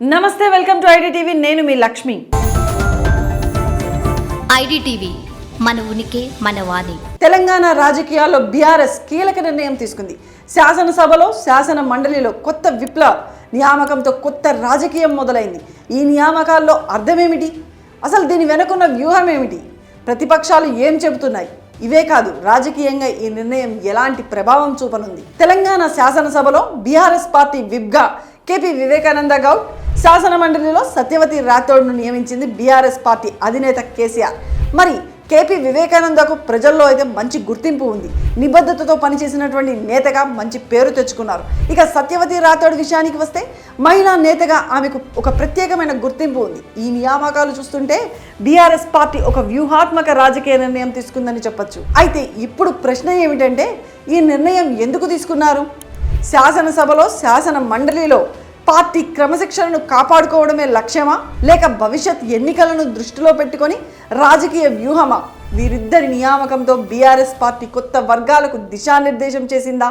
నమస్తే welcome to ID TV నేను మీ Lakshmi. IDTV మన ఉనికి మన వాణి. తెలంగాణ రాజకీయాల్లో బీఆర్ఎస్ కీలక నిర్ణయం తీసుకుంది. శాసనసభలో శాసన మండలిలో కొత్త విప్లవ నియామకంతో కొత్త రాజకీయం మొదలైంది. ఈ నియామకాల్లో అర్థమేమిటి? అసలు దీని వెనుకున్న వ్యూహం ఏమిటి ప్రతిపక్షాలు ఏం చెబుతున్నాయి? ఇవే కాదు రాజకీయంగా ఈ నిర్ణయం ఎలాంటి ప్రభావం చూపనుంది? తెలంగాణ శాసనసభలో బీఆర్ఎస్ పార్టీ విప్గా కేపీ వివేకానంద గౌడ్ శాసన మండలిలో సత్యవతి రాథోడ్ను నియమించింది బీఆర్ఎస్ పార్టీ అధినేత కేసీఆర్. మరి కేపీ వివేకానందకు ప్రజల్లో అయితే మంచి గుర్తింపు ఉంది. నిబద్ధతతో పనిచేసినటువంటి నేతగా మంచి పేరు తెచ్చుకున్నారు. ఇక సత్యవతి రాథోడ్ విషయానికి వస్తే మహిళా నేతగా ఆమెకు ఒక ప్రత్యేకమైన గుర్తింపు ఉంది. ఈ నియామకాలు చూస్తుంటే బీఆర్ఎస్ పార్టీ ఒక వ్యూహాత్మక రాజకీయ నిర్ణయం తీసుకుందని చెప్పొచ్చు. అయితే ఇప్పుడు ప్రశ్న ఏమిటంటే ఈ నిర్ణయం ఎందుకు తీసుకున్నారు? శాసనసభలో శాసన మండలిలో పార్టీ క్రమశిక్షణను కాపాడుకోవడమే లక్ష్యమా? లేక భవిష్యత్ ఎన్నికలను దృష్టిలో పెట్టుకొని రాజకీయ వ్యూహమా? వీరిద్దరి నియామకంతో బీఆర్ఎస్ పార్టీ కొత్త వర్గాలకు దిశానిర్దేశం చేసిందా?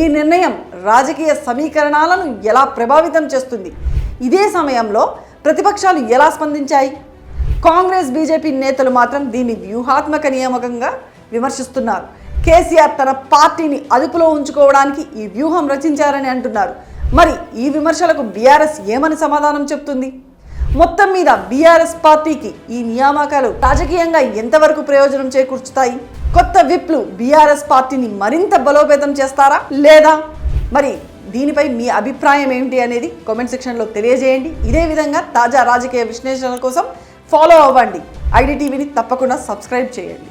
ఈ నిర్ణయం రాజకీయ సమీకరణాలను ఎలా ప్రభావితం చేస్తుంది? ఇదే సమయంలో ప్రతిపక్షాలు ఎలా స్పందించాయి? కాంగ్రెస్ బీజేపీ నేతలు మాత్రం దీన్ని వ్యూహాత్మక నియామకంగా విమర్శిస్తున్నారు. కేసీఆర్ తన పార్టీని అదుపులో ఉంచుకోవడానికి ఈ వ్యూహం రచించారని అంటున్నారు. మరి ఈ విమర్శలకు బీఆర్ఎస్ ఏమని సమాధానం చెప్తుంది? మొత్తం మీద బీఆర్ఎస్ పార్టీకి ఈ నియామకాలు రాజకీయంగా ఎంతవరకు ప్రయోజనం చేకూర్చుతాయి? కొత్త విప్లు బీఆర్ఎస్ పార్టీని మరింత బలోపేతం చేస్తారా లేదా? మరి దీనిపై మీ అభిప్రాయం ఏమిటి అనేది కామెంట్ సెక్షన్లో తెలియజేయండి. ఇదే విధంగా తాజా రాజకీయ విశ్లేషణల కోసం ఫాలో అవ్వండి. ఐడి టీవీని తప్పకుండా సబ్స్క్రైబ్ చేయండి.